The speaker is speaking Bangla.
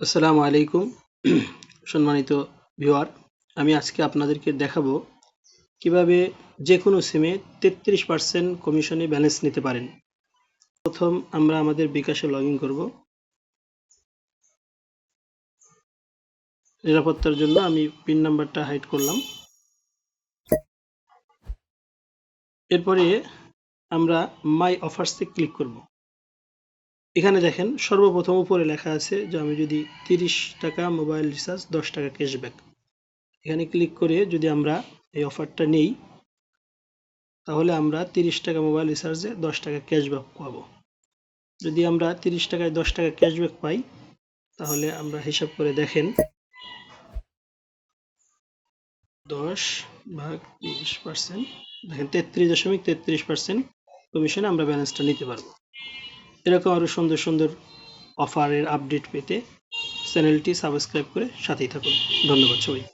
আসসালামু আলাইকুম, সম্মানিত ভিউয়ার। আমি আজকে আপনাদেরকে দেখাবো কীভাবে যে কোনো সিমে তেত্রিশ পার্সেন্ট কমিশনে ব্যালেন্স নিতে পারেন। প্রথম আমরা আমাদের বিকাশে লগ ইন করব। নিরাপত্তার জন্য আমি পিন নাম্বারটা হাইড করলাম। এরপরে আমরা মাই অফার্সে ক্লিক করব। এখানে দেখেন সর্বপ্রথম উপরে লেখা আছে যে আমি যদি তিরিশ টাকা মোবাইল রিচার্জ, দশ টাকা ক্যাশব্যাক। এখানে ক্লিক করে যদি আমরা এই অফারটা নেই, তাহলে আমরা তিরিশ টাকা মোবাইল রিচার্জে দশ টাকা ক্যাশব্যাক পাবো। যদি আমরা তিরিশ টাকায় দশ টাকা ক্যাশব্যাক পাই, তাহলে আমরা হিসাব করে দেখেন, দশ ভাগ তিরিশ পার্সেন্ট, দেখেন তেত্রিশ দশমিক তেত্রিশ পার্সেন্ট কমিশনে আমরা ব্যালেন্সটা নিতে পারব। এরকম আরও সুন্দর সুন্দর অফারের আপডেট পেতে চ্যানেলটি সাবস্ক্রাইব করে সাথেই থাকুন। ধন্যবাদ সবাই